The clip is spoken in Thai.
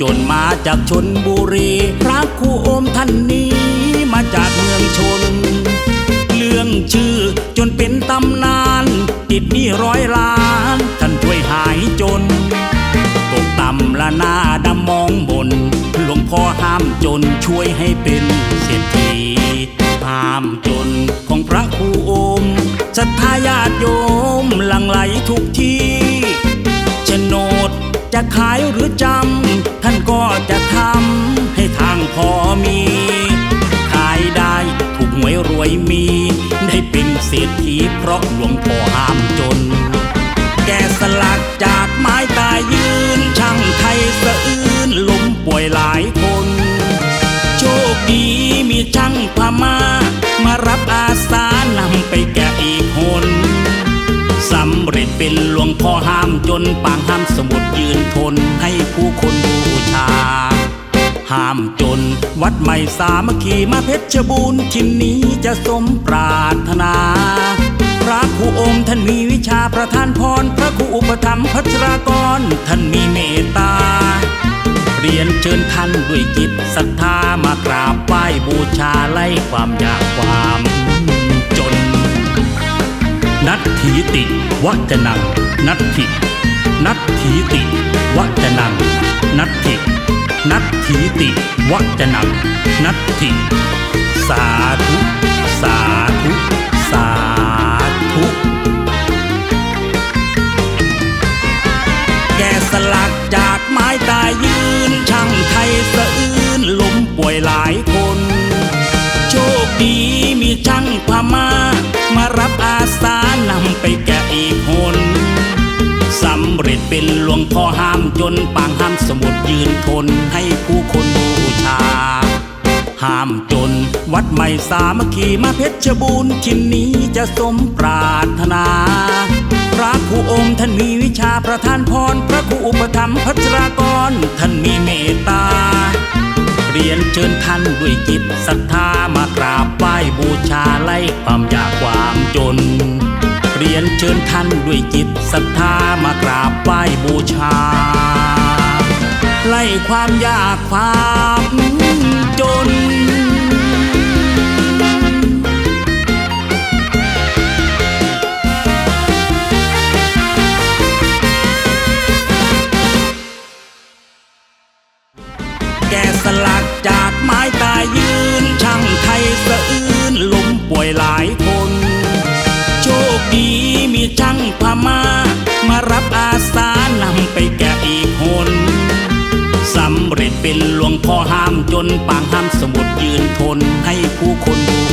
จนมาจากชนบุรี พระครูโอมท่านนี้มาจากเมืองชน เรื่องชื่อจนเป็นตำนาน ติดนี้ร้อยล้าน ท่านช่วยหายจน ตกต่ำละหน้าดำมองบน หลวงพ่อห้ามจนช่วยให้เป็นเศรษฐีห้ามจนของพระครูโอมศรัทธาญาติโยมหลั่งไหลทุกที่โฉนดจะขายหรือจำ จะทำให้ทางพอมี ขายได้ถูกหวยรวยมี ได้เป็นเศรษฐีเพราะหลวงพ่อห้ามจน แกสลักจากไม้ตายยืน ช่างไทยสะอื้นล้มป่วยหลายคน โชคดีมีช่างพม่ามารับอาสานำไปแกอีกคนสำเร็จเป็นหลวงพ่อห้ามจนปางห้ามสมุดยืนทนให้ผู้คน ห้ามจน วัดใหม่สามัคคีมาเพชรบูรณ์ทินนี้จะสมปรารถนาพระครูองค์ท่านมีวิชาประทานพร พระครูอุปถัมพัชรากร ท่านมีเมตตา เรียนเชิญท่านด้วยจิตศรัทธามากราบไหว้บูชาไล่ความอยากความจน นัตถีติวัจนัง นัตถิ นัตถีติวัจนัง นัตถิ วัจนังนัตถิ สาธุ สาธุ สาธุ แกสลักจากไม้ตายยืน ช่างไทยสะอื้นล้มป่วยหลายคน โชคดีมีช่างพม่ามารับอาสานำไปแกะอีกคนสำเร็จเป็นหลวงพ่อห้ามจนปางห้ามสมุดยืนทนให้ผู้คน ห้ามจน วัดใหม่สามัคคีมาเพชรบูรณ์ทินนี้จะสมปรารถนาพระครูองค์ท่านมีวิชาประทานพร พระครูอุปถัมพัชรากร ท่านมีเมตตา เรียนเชิญท่านด้วยจิตศรัทธามากราบไหว้บูชาไล่ความอยากความจน เรียนเชิญท่านด้วยจิตศรัทธามากราบไหว้บูชา ไล่ความยากความ จน แกสลักจากไม้ตายยืน ช่างไทยสะอื้นล้มป่วยหลาย เป็นหลวงพ่อห้ามจนปางห้ามสมุดยืนทนให้ผู้คนบู